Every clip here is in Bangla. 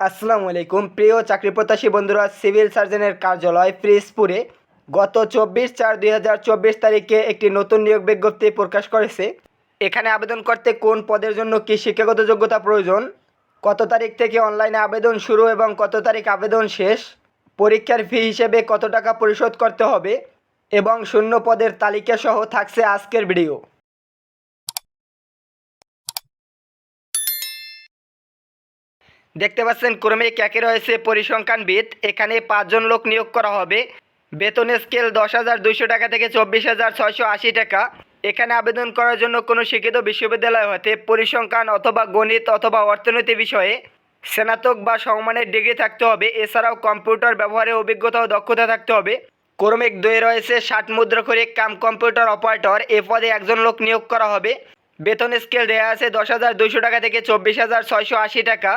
আসসালামু আলাইকুম প্রিয় চাকরি প্রত্যাশী বন্ধুরা, সিভিল সার্জনের কার্যালয় ফ্রিজপুরে গত চব্বিশ চার দুই তারিখে একটি নতুন নিয়োগ বিজ্ঞপ্তি প্রকাশ করেছে। এখানে আবেদন করতে কোন পদের জন্য কী শিক্ষাগত যোগ্যতা প্রয়োজন, কত তারিখ থেকে অনলাইনে আবেদন শুরু এবং কত তারিখ আবেদন শেষ, পরীক্ষার ফি হিসেবে কত টাকা পরিশোধ করতে হবে এবং শূন্য পদের তালিকা সহ থাকছে আজকের ভিডিও। দেখতে পাচ্ছেন, ক্রমে ক্যাকে রয়েছে পরিসংখ্যানবিদ। এখানে পাঁচজন লোক নিয়োগ করা হবে। বেতন স্কেল দশ হাজার দুইশো টাকা থেকে চব্বিশ হাজার ছয়শো আশি টাকা। এখানে আবেদন করার জন্য কোনো শিক্ষিত বিশ্ববিদ্যালয় হতে পরিসংখ্যান অথবা গণিত অথবা অর্থনীতি বিষয়ে স্নাতক বা সমমানের ডিগ্রি থাকতে হবে। এছাড়াও কম্পিউটার ব্যবহারে অভিজ্ঞতা ও দক্ষতা থাকতে হবে। ক্রমিক দুয়ে রয়েছে ষাট মুদ্রাক্ষরে কাম কম্পিউটার অপারেটর। এ পদে একজন লোক নিয়োগ করা হবে। বেতন স্কেল দেওয়া আছে দশ হাজার দুইশো টাকা থেকে চব্বিশ হাজার ছয়শো আশি টাকা।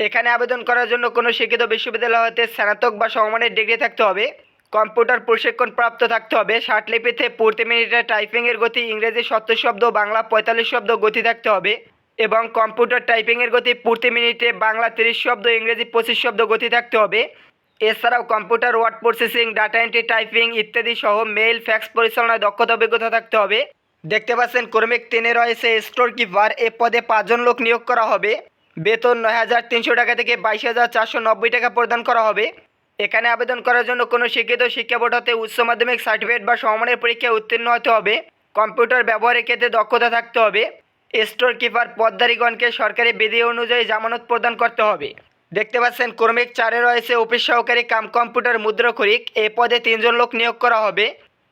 এখানে আবেদন করার জন্য কোনো শিক্ষিত বিশ্ববিদ্যালয় হতে স্নাতক বা সমমানের ডিগ্রি থাকতে হবে। কম্পিউটার প্রশিক্ষণ প্রাপ্ত থাকতে হবে। ষাট লিপিতে প্রতি মিনিটে টাইপিংয়ের গতি ইংরেজি সত্তর শব্দ, বাংলা পঁয়তাল্লিশ শব্দ গতি থাকতে হবে এবং কম্পিউটার টাইপিংয়ের গতি প্রতি মিনিটে বাংলা তিরিশ শব্দ, ইংরেজি পঁচিশ শব্দ গতি থাকতে হবে। এছাড়াও computer, word processing, data entry typing ইত্যাদি সহ মেইল, ফ্যাক্স পরিচালনায় দক্ষতা, অভিজ্ঞতা থাকতে হবে। দেখতে পাচ্ছেন, ক্রমিক তিনে রয়েছে স্টোর কিপার এ পদে পাঁচজন লোক নিয়োগ করা হবে। বেতন নয় হাজার তিনশো টাকা থেকে বাইশ হাজার চারশো নব্বই টাকা প্রদান করা হবে। এখানে আবেদন করার জন্য কোনো শিক্ষিত শিক্ষা বোর্ড হতে উচ্চ মাধ্যমিক সার্টিফিকেট বা সমমানের পরীক্ষায় উত্তীর্ণ হতে হবে। কম্পিউটার ব্যবহারের ক্ষেত্রে দক্ষতা থাকতে হবে। স্টোর কিপার পদ্মারীগণকে সরকারি বিধি অনুযায়ী জামানত প্রদান করতে হবে। দেখতে পাচ্ছেন, ক্রমিক চারে রয়েছে অফিস সহকারী কাম কম্পিউটার মুদ্রাক্ষরিক এ পদে তিনজন লোক নিয়োগ করা হবে।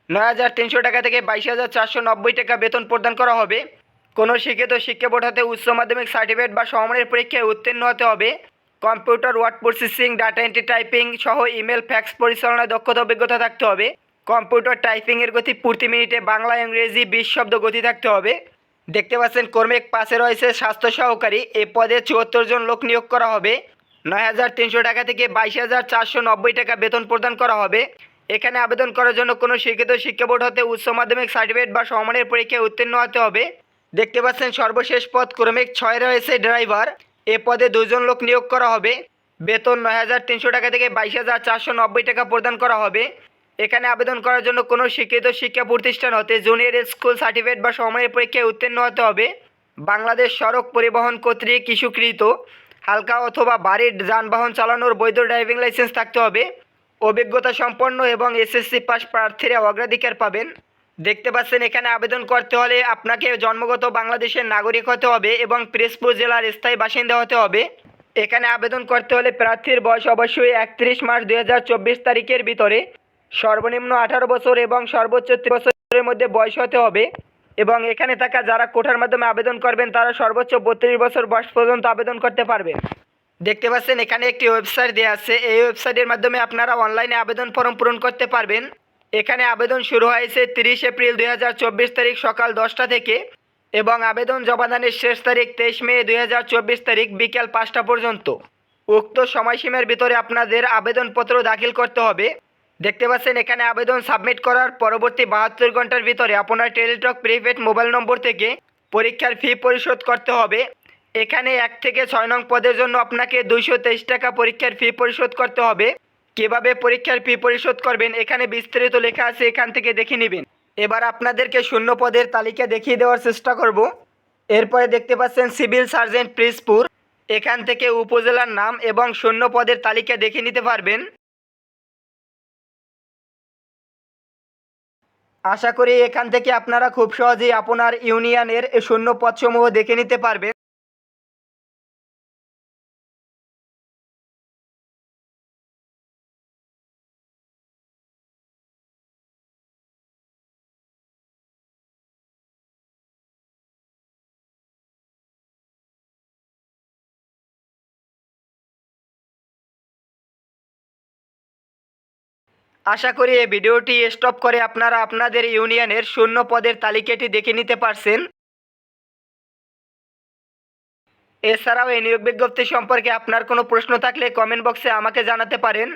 নয় হাজার তিনশো টাকা থেকে বাইশ হাজার চারশো নব্বই টাকা বেতন প্রদান করা হবে। কোনো শিক্ষিত শিক্ষা বোর্ড হতে উচ্চ মাধ্যমিক সার্টিফিকেট বা সমমানের পরীক্ষায় উত্তীর্ণ হতে হবে। Computer word processing data entry typing সহ ইমেল ফ্যাক্স পরিচালনায় দক্ষতা, অভিজ্ঞতা থাকতে হবে। কম্পিউটার টাইপিংয়ের গতি প্রতি মিনিটে বাংলা, ইংরেজি, বিশ শব্দ গতি থাকতে হবে। দেখতে পাচ্ছেন, কর্মিক পাশে রয়েছে স্বাস্থ্য সহকারী। এ পদে চুয়াত্তর জন লোক নিয়োগ করা হবে। নয় হাজার তিনশো টাকা থেকে বাইশ হাজার চারশো নব্বই টাকা বেতন প্রদান করা হবে। এখানে আবেদন করার জন্য কোনো শিক্ষিত শিক্ষা বোর্ড হতে উচ্চ মাধ্যমিক সার্টিফিকেট বা সমমানের পরীক্ষায় উত্তীর্ণ হতে হবে। দেখতে পাচ্ছেন সর্বশেষ পদ ক্রমিক ছয় রয়েছে ড্রাইভার। এ পদে দুজন লোক নিয়োগ করা হবে। বেতন নয় হাজার তিনশো টাকা থেকে বাইশ হাজার চারশো নব্বই টাকা প্রদান করা হবে। এখানে আবেদন করার জন্য কোনো শিক্ষিত শিক্ষা প্রতিষ্ঠান হতে জুনিয়র স্কুল সার্টিফিকেট বা সময়ের পরীক্ষায় উত্তীর্ণ হতে হবে। বাংলাদেশ সড়ক পরিবহন কর্তৃক ইস্যুকৃত হালকা অথবা বাড়ির যানবাহন চালানোর বৈধ ড্রাইভিং লাইসেন্স থাকতে হবে। অভিজ্ঞতা সম্পন্ন এবং এসএসসি পাস প্রার্থীরা অগ্রাধিকার পাবেন। দেখতে পাচ্ছেন, এখানে আবেদন করতে হলে আপনাকে জন্মগত বাংলাদেশের নাগরিক হতে হবে এবং পিরোজপুর জেলার স্থায়ী বাসিন্দা হতে হবে। এখানে আবেদন করতে হলে প্রার্থীর বয়স অবশ্যই একত্রিশ মার্চ দুই হাজার চব্বিশ তারিখের ভিতরে। সর্বনিম্ন আঠারো বছর এবং সর্বোচ্চ বছরের মধ্যে বয়স হতে হবে এবং এখানে থাকা যারা কোঠার মাধ্যমে আবেদন করবেন, তারা সর্বোচ্চ বত্রিশ বছর বয়স পর্যন্ত আবেদন করতে পারবেন। দেখতে পাচ্ছেন, এখানে একটি ওয়েবসাইট দেওয়া আছে। এই ওয়েবসাইটের মাধ্যমে আপনারা অনলাইনে আবেদন ফর্ম পূরণ করতে পারবেন। এখানে আবেদন শুরু হয়েছে তিরিশ এপ্রিল দুই হাজার চব্বিশ তারিখ সকাল দশটা থেকে এবং আবেদন জমাদানের শেষ তারিখ তেইশ মে দুই হাজার চব্বিশ তারিখ বিকেল পাঁচটা পর্যন্ত। উক্ত সময়সীমার ভিতরে আপনাদের আবেদনপত্র দাখিল করতে হবে। দেখতে পাচ্ছেন, এখানে আবেদন সাবমিট করার পরবর্তী বাহাত্তর ঘণ্টার ভিতরে আপনার টেলিটক প্রিপেড মোবাইল নম্বর থেকে পরীক্ষার ফি পরিশোধ করতে হবে। এখানে এক থেকে ছয় নং পদের জন্য আপনাকে দুইশো তেইশ টাকা পরীক্ষার ফি পরিশোধ করতে হবে। কীভাবে পরীক্ষার ফি পরিশোধ করবেন? এখানে বিস্তারিত লেখা আছে, এখান থেকে দেখে নেবেন। এবার আপনাদেরকে শূন্য পদের তালিকা দেখিয়ে দেওয়ার চেষ্টা করব। এরপরে দেখতে পাচ্ছেন সিভিল সার্জেন্ট প্রিসপুর এখান থেকে উপজেলার নাম এবং শূন্য পদের তালিকা দেখে নিতে পারবেন। আশা করি এখান থেকে আপনারা খুব সহজেই আপনার ইউনিয়নের শূন্য পদসমূহ দেখে নিতে পারবেন। আশা করি এই ভিডিওটি স্টপ করে আপনারা আপনাদের ইউনিয়নের শূন্য পদের তালিকাটি দেখে নিতে পারছেন। এছাড়াও এই নিয়োগ বিজ্ঞপ্তি সম্পর্কে আপনার কোনো প্রশ্ন থাকলে কমেন্ট বক্সে আমাকে জানাতে পারেন।